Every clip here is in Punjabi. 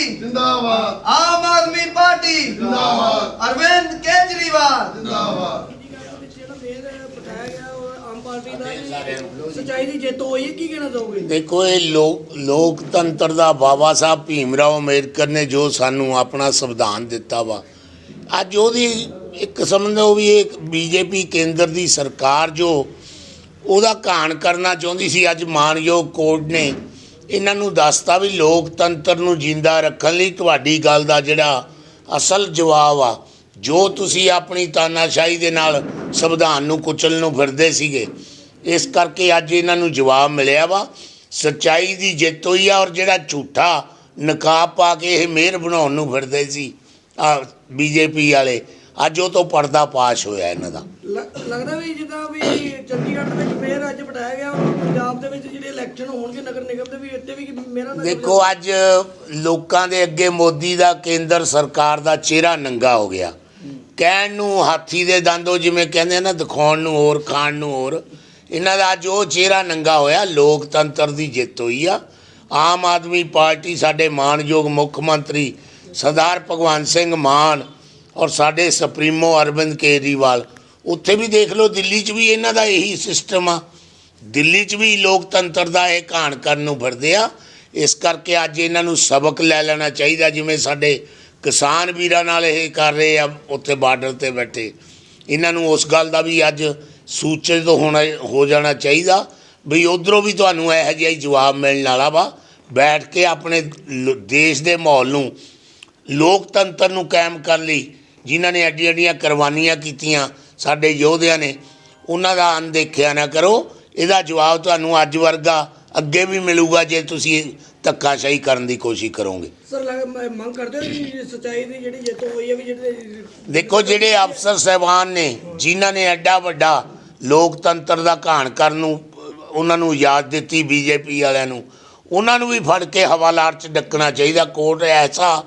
ਪਾਰਟੀ ਜਿੰਦਾਬਾਦ। ਆਮ ਆਦਮੀ ਪਾਰਟੀ। ਜਿੰਦਾਬਾਦ। ਅਰਵਿੰਦ ਕੇਜਰੀਵਾਲ। ਜਿੰਦਾਬਾਦ। ਦੇਖੋ ਇਹ ਲੋਕਤੰਤਰ ਦਾ ਬਾਬਾ ਸਾਹਿਬ ਭੀਮਰਾਓ ਅੰਬੇਦਕਰ ਨੇ ਜੋ ਸਾਨੂੰ ਆਪਣਾ ਸੰਵਿਧਾਨ ਦਿੱਤਾ ਵਾ ਅੱਜ ਉਹਦੀ ਇੱਕ ਕਿਸਮ ਦਾ ਉਹ ਵੀ ਇੱਕ ਬੀਜੇਪੀ ਕੇਂਦਰ ਦੀ ਸਰਕਾਰ ਜੋ ਉਹਦਾ ਘਾਣ ਕਰਨਾ ਚਾਹੁੰਦੀ ਸੀ ਅੱਜ ਮਾਨਯੋਗ ਕੋਰਟ ਨੇ ਇਹਨਾਂ ਨੂੰ ਦੱਸਤਾ ਵੀ ਲੋਕਤੰਤਰ ਨੂੰ ਜਿੰਦਾ ਰੱਖਣ ਲਈ ਤੁਹਾਡੀ ਗੱਲ ਦਾ ਜਿਹੜਾ ਅਸਲ ਜਵਾਬ ਆ, ਜੋ ਤੁਸੀਂ ਆਪਣੀ ਤਾਨਾਸ਼ਾਹੀ ਦੇ ਨਾਲ ਸੰਵਿਧਾਨ ਨੂੰ ਕੁਚਲਣ ਨੂੰ ਫਿਰਦੇ ਸੀਗੇ, ਇਸ ਕਰਕੇ ਅੱਜ ਇਹਨਾਂ ਨੂੰ ਜਵਾਬ ਮਿਲਿਆ ਵਾ। ਸੱਚਾਈ ਦੀ ਜਿੱਤ ਹੋਈ ਆ ਔਰ ਜਿਹੜਾ ਝੂਠਾ ਨਕਾਬ ਪਾ ਕੇ ਇਹ ਮਿਹਰ ਬਣਾਉਣ ਨੂੰ ਫਿਰਦੇ ਸੀ, ਆ ਬੀਜੇਪੀ ਵਾਲੇ, ਅੱਜ ਉਹ ਤੋਂ ਪਰਦਾ ਪਾਸ਼ ਹੋਇਆ ਇਹਨਾਂ ਦਾ। ਲੱਗਦਾ ਵੀ ਜਿੱਦਾਂ ਵੀ ਚੰਡੀਗੜ੍ਹ ਦੇ ਵਿੱਚ ਮੇਰ ਅੱਜ ਪਟਾਇਆ ਗਿਆ ਔਰ ਪੰਜਾਬ ਦੇ ਵਿੱਚ ਜਿਹੜੇ ਇਲੈਕਸ਼ਨ ਹੋਣਗੇ ਨਗਰ ਨਿਗਮ ਦੇ ਵੀ ਇੱਥੇ ਵੀ ਮੇਰਾ ਦੇਖੋ ਅੱਜ ਲੋਕਾਂ ਦੇ ਅੱਗੇ ਮੋਦੀ ਦਾ ਕੇਂਦਰ ਸਰਕਾਰ ਦਾ ਚਿਹਰਾ ਨੰਗਾ ਹੋ ਗਿਆ। ਕਹਿਣ ਨੂੰ ਹਾਥੀ ਦੇ ਦੰਦੋ ਜਿਵੇਂ ਕਹਿੰਦੇ ਨਾ ਦਿਖਾਉਣ ਨੂੰ ਹੋਰ ਖਾਣ ਨੂੰ ਹੋਰ ਇਹਨਾਂ ਦਾ ਅੱਜ ਉਹ ਚਿਹਰਾ ਨੰਗਾ ਹੋਇਆ ਲੋਕਤੰਤਰ ਦੀ ਜਿੱਤ ਹੋਈ ਆ। ਆਮ ਆਦਮੀ ਪਾਰਟੀ ਸਾਡੇ ਮਾਨਯੋਗ ਮੁੱਖ ਮੰਤਰੀ ਸਰਦਾਰ ਭਗਵੰਤ ਸਿੰਘ ਮਾਨ ਔਰ ਸਾਡੇ ਸੁਪਰੀਮੋ ਅਰਵਿੰਦ ਕੇਜਰੀਵਾਲ ਉੱਥੇ ਵੀ ਦੇਖ ਲਓ, ਦਿੱਲੀ 'ਚ ਵੀ ਇਹਨਾਂ ਦਾ ਇਹੀ ਸਿਸਟਮ ਆ। ਦਿੱਲੀ 'ਚ ਵੀ ਲੋਕਤੰਤਰ ਦਾ ਇਹ ਘਾਣ ਕਰਨ ਨੂੰ ਫਿਰਦੇ ਆ। ਇਸ ਕਰਕੇ ਅੱਜ ਇਹਨਾਂ ਨੂੰ ਸਬਕ ਲੈ ਲੈਣਾ ਚਾਹੀਦਾ, ਜਿਵੇਂ ਸਾਡੇ ਕਿਸਾਨ ਵੀਰਾਂ ਨਾਲ ਇਹ ਕਰ ਰਹੇ ਆ, ਉੱਥੇ ਬਾਰਡਰ ਤੇ ਬੈਠੇ। ਇਹਨਾਂ ਨੂੰ ਉਸ ਗੱਲ ਦਾ ਵੀ ਅੱਜ ਸੂਚਿਤ ਹੋਣਾ, ਹੋ ਜਾਣਾ ਚਾਹੀਦਾ ਵੀ ਉਧਰੋਂ ਵੀ ਤੁਹਾਨੂੰ ਇਹੋ ਜਿਹਾ ਹੀ ਜਵਾਬ ਮਿਲਣ ਵਾਲਾ ਵਾ। ਬੈਠ ਕੇ ਆਪਣੇ ਦੇਸ਼ ਦੇ ਮਾਹੌਲ ਨੂੰ, ਲੋਕਤੰਤਰ ਨੂੰ ਕਾਇਮ ਕਰਨ ਲਈ, ਜਿਨ੍ਹਾਂ ਨੇ ਐਡੀਆਂ ਐਡੀਆਂ ਕੁਰਬਾਨੀਆਂ ਕੀਤੀਆਂ। ਸਾਡੇ ਯੋਧਿਆਂ ਨੇ ਉਹਨਾਂ ਦਾ ਅਣਦੇਖਿਆ ਨਾ ਕਰੋ। ਇਹਦਾ ਜਵਾਬ ਤੁਹਾਨੂੰ ਅੱਜ ਵਰਗਾ ਅੱਗੇ ਵੀ ਮਿਲੂਗਾ ਜੇ ਤੁਸੀਂ ਧੱਕਾਸ਼ਾਹੀ ਕਰਨ ਦੀ ਕੋਸ਼ਿਸ਼ ਕਰੋਗੇ। ਸਰ ਮੰਗ ਕਰਦੇ ਹੋ ਕਿ ਸਚਾਈ ਦੀ ਜਿਹੜੀ ਜਿੱਤ ਹੋਈ ਹੈ ਵੀ ਜਿਹੜੇ ਦੇਖੋ ਜਿਹੜੇ ਅਫਸਰ ਸਹਿਬਾਨ ਨੇ ਜਿਨ੍ਹਾਂ ਨੇ ਐਡਾ ਵੱਡਾ ਲੋਕਤੰਤਰ ਦਾ ਘਾਣ ਕਰਨ ਨੂੰ ਉਹਨਾਂ ਨੂੰ ਯਾਦ ਦਿੱਤੀ ਬੀਜੇਪੀ ਵਾਲਿਆਂ ਨੂੰ ਉਹਨਾਂ ਨੂੰ ਵੀ ਫੜ ਕੇ ਹਵਾਲਾਤ 'ਚ ਡੱਕਣਾ ਚਾਹੀਦਾ। ਕੋਰਟ ਐਸਾ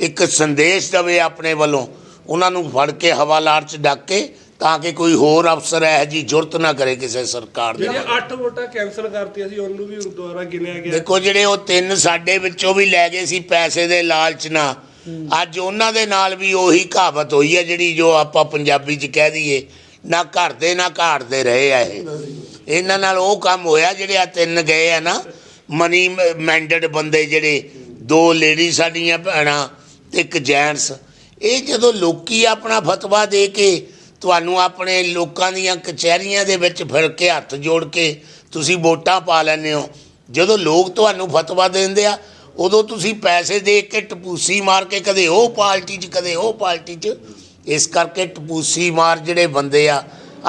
ਇੱਕ ਸੰਦੇਸ਼ ਦੇਵੇ ਆਪਣੇ ਵੱਲੋਂ ਉਹਨਾਂ ਨੂੰ ਫੜ ਕੇ ਹਵਾਲਾਤ 'ਚ ਡੱਕ ਕੇ ਤਾਂ ਕਿ ਕੋਈ ਹੋਰ ਅਫਸਰ ਇਹੋ ਜੀ ਜੁਰਤ ਨਾ ਕਰੇ ਕਿਸੇ ਸਰਕਾਰ ਦੇ ਜਿਹੜੀਆਂ 8 ਵੋਟਾਂ ਕੈਂਸਲ ਕਰਤੀਆਂ ਸੀ ਉਹਨੂੰ ਵੀ ਦੁਬਾਰਾ ਗਿਣਿਆ ਗਿਆ। ਦੇਖੋ ਜਿਹੜੇ ਉਹ ਤਿੰਨ ਸਾਡੇ ਵਿੱਚੋਂ ਵੀ ਲੈ ਗਏ ਸੀ ਪੈਸੇ ਦੇ ਲਾਲਚ ਨਾਲ ਅੱਜ ਉਹਨਾਂ ਦੇ ਨਾਲ ਵੀ ਉਹੀ ਕਹਾਵਤ ਹੋਈ ਹੈ ਜਿਹੜੀ ਜੋ ਆਪਾਂ ਪੰਜਾਬੀ 'ਚ ਕਹਿ ਦਈਏ ਨਾ ਘਰ ਦੇ ਨਾ ਘਾਟ ਦੇ ਰਹੇ ਆ ਇਹ। ਇਹਨਾਂ ਨਾਲ ਉਹ ਕੰਮ ਹੋਇਆ ਜਿਹੜੇ ਆ ਤਿੰਨ ਗਏ ਆ ਨਾ ਮਨੀ ਮੈਂਡਡ ਬੰਦੇ ਜਿਹੜੇ ਦੋ ਲੇਡੀ ਸਾਡੀਆਂ ਭੈਣਾਂ ਤੇ ਇੱਕ ਜੈਂਟਸ। ਇਹ ਜਦੋਂ ਲੋਕੀ ਆਪਣਾ ਫਤਵਾ ਦੇ ਕੇ ਤੁਹਾਨੂੰ ਆਪਣੇ ਲੋਕਾਂ ਦੀਆਂ ਕਚਹਿਰੀਆਂ ਦੇ ਵਿੱਚ ਫਿਰ ਕੇ ਹੱਥ ਜੋੜ ਕੇ ਤੁਸੀਂ ਵੋਟਾਂ ਪਾ ਲੈਂਦੇ ਹੋ। ਜਦੋਂ ਲੋਕ ਤੁਹਾਨੂੰ ਫਤਵਾ ਦਿੰਦੇ ਆ, ਉਦੋਂ ਤੁਸੀਂ ਪੈਸੇ ਦੇ ਕੇ ਟਪੂਸੀ ਮਾਰ ਕੇ ਕਦੇ ਉਹ ਪਾਰਟੀ 'ਚ, ਕਦੇ ਉਹ ਪਾਰਟੀ 'ਚ। ਇਸ ਕਰਕੇ ਟਪੂਸੀ ਮਾਰ ਜਿਹੜੇ ਬੰਦੇ ਆ,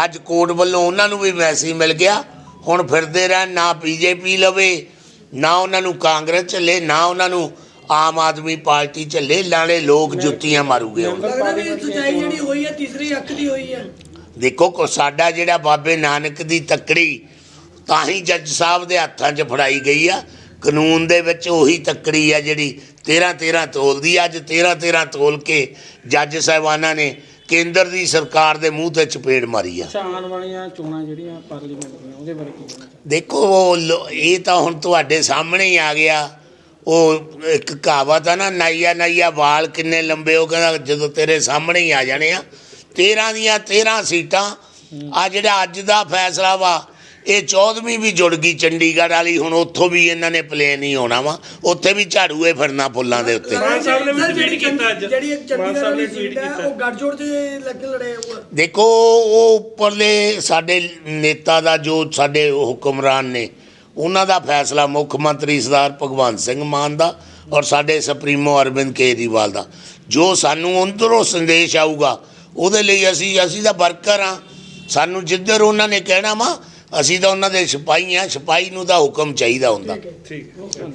ਅੱਜ ਕੋਰਟ ਵੱਲੋਂ ਉਹਨਾਂ ਨੂੰ ਵੀ ਮੈਸੇਜ ਮਿਲ ਗਿਆ, ਹੁਣ ਫਿਰਦੇ ਰਹਿਣ, ਨਾ ਬੀਜੇਪੀ ਲਵੇ, ਨਾ ਉਹਨਾਂ ਨੂੰ ਕਾਂਗਰਸ ਚੱਲੇ, ਨਾ ਉਹਨਾਂ ਨੂੰ ਆਮ ਆਦਮੀ ਪਾਰਟੀ ਚੱਲੇ ਨਾਲੇ ਲੋਕ ਜੁੱਤੀਆਂ ਮਾਰੂਗੇ ਹੁਣ। ਲੱਗਦਾ ਵੀ ਸਚਾਈ ਜਿਹੜੀ ਹੋਈ ਹੈ ਤੀਸਰੀ ਅੱਖ ਦੀ ਹੋਈ ਹੈ। ਦੇਖੋ ਕੋ ਸਾਡਾ ਜਿਹੜਾ ਬਾਬੇ ਨਾਨਕ ਦੀ ਤੱਕੜੀ ਤਾਂ ਹੀ ਜੱਜ ਸਾਹਿਬ ਦੇ ਹੱਥਾਂ 'ਚ ਫੜਾਈ ਗਈ ਆ। ਕਾਨੂੰਨ ਦੇ ਵਿੱਚ ਉਹੀ ਤੱਕੜੀ ਆ ਜਿਹੜੀ 13 13 ਤੋਲਦੀ ਆ। ਅੱਜ 13 13 ਤੋਲ ਕੇ ਜੱਜ ਸਾਹਿਬਾਨਾਂ ਨੇ ਕੇਂਦਰ ਦੀ ਸਰਕਾਰ ਦੇ ਮੂੰਹ ਤੇ ਚਪੇੜ ਮਾਰੀ ਆ। ਅੱਛਾ ਆਉਣ ਵਾਲੀਆਂ ਚੋਣਾਂ ਜਿਹੜੀਆਂ ਪਾਰਲੀਮੈਂਟ ਦੀਆਂ ਉਹਦੇ ਬਾਰੇ ਕੀ ਕਹਿਣਾ ਚਾਹੁੰਦੇ? ਦੇਖੋ ਉਹ ਲੋ- ਇਹ ਤਾਂ ਹੁਣ ਤੁਹਾਡੇ ਸਾਹਮਣੇ ਹੀ ਆ ਗਿਆ। ਉਹ ਇੱਕ ਕਹਾਵਤ ਆ ਨਾ ਨਾਈਆ ਨਾਈਆ ਵਾਲ ਕਿੰਨੇ ਲੰਬੇ ਉਹ ਕਹਿੰਦਾ ਜਦੋਂ ਤੇਰੇ ਸਾਹਮਣੇ ਹੀ ਆ ਜਾਣੇ ਆ 13 ਦੀਆਂ 13 ਸੀਟਾਂ ਆ ਜਿਹੜਾ ਅੱਜ ਦਾ ਫੈਸਲਾ ਵਾ ਇਹ 14ਵੀਂ ਵੀ ਜੁੜ ਗਈ ਚੰਡੀਗੜ੍ਹ ਵਾਲੀ ਹੁਣ ਉੱਥੋਂ ਵੀ ਇਹਨਾਂ ਨੇ ਪਲੇਨ ਹੀ ਹੋਣਾ ਵਾ ਉੱਥੇ ਵੀ ਝਾੜੂਏ ਫਿਰਨਾ ਫੁੱਲਾਂ ਦੇ ਉੱਤੇ ਮਾਨ ਸਾਹਿਬ ਨੇ ਵੀ ਸਰ, tweet ਜਿਹੜੀ ਕੀਤਾ ਅੱਜ। ਜਿਹੜੀ ਇੱਕ ਮਾਨ ਚੰਡੀਗੜ੍ਹ ਸਾਹਿਬ ਨੇ ਵਾਲੀ tweet ਸੀਟ ਹੈ ਕੀਤਾ। ਉਹ ਗੱਠਜੋੜ ਚ ਇਲੈਕਸ਼ਨ ਲੜੇ ਹੋਏ ਦੇਖੋ ਉਹ ਉੱਪਰਲੇ ਸਾਡੇ ਨੇਤਾ ਦਾ ਜੋ ਸਾਡੇ ਹੁਕਮਰਾਨ ਨੇ ਉਹਨਾਂ ਦਾ ਫੈਸਲਾ ਮੁੱਖ ਮੰਤਰੀ ਸਰਦਾਰ ਭਗਵੰਤ ਸਿੰਘ ਮਾਨ ਦਾ ਔਰ ਸਾਡੇ ਸੁਪਰੀਮੋ ਅਰਵਿੰਦ ਕੇਜਰੀਵਾਲ ਦਾ। ਜੋ ਸਾਨੂੰ ਅੰਦਰੋਂ ਸੰਦੇਸ਼ ਆਊਗਾ ਉਹਦੇ ਲਈ ਅਸੀਂ ਅਸੀਂ ਤਾਂ ਵਰਕਰ ਆ ਸਾਨੂੰ ਜਿੱਧਰ ਉਹਨਾਂ ਨੇ ਕਹਿਣਾ ਵਾ ਅਸੀਂ ਤਾਂ ਉਹਨਾਂ ਦੇ ਸਿਪਾਹੀ ਆ ਸਿਪਾਹੀ ਨੂੰ ਤਾਂ ਹੁਕਮ ਚਾਹੀਦਾ ਹੁੰਦਾ। ਠੀਕ ਹੈ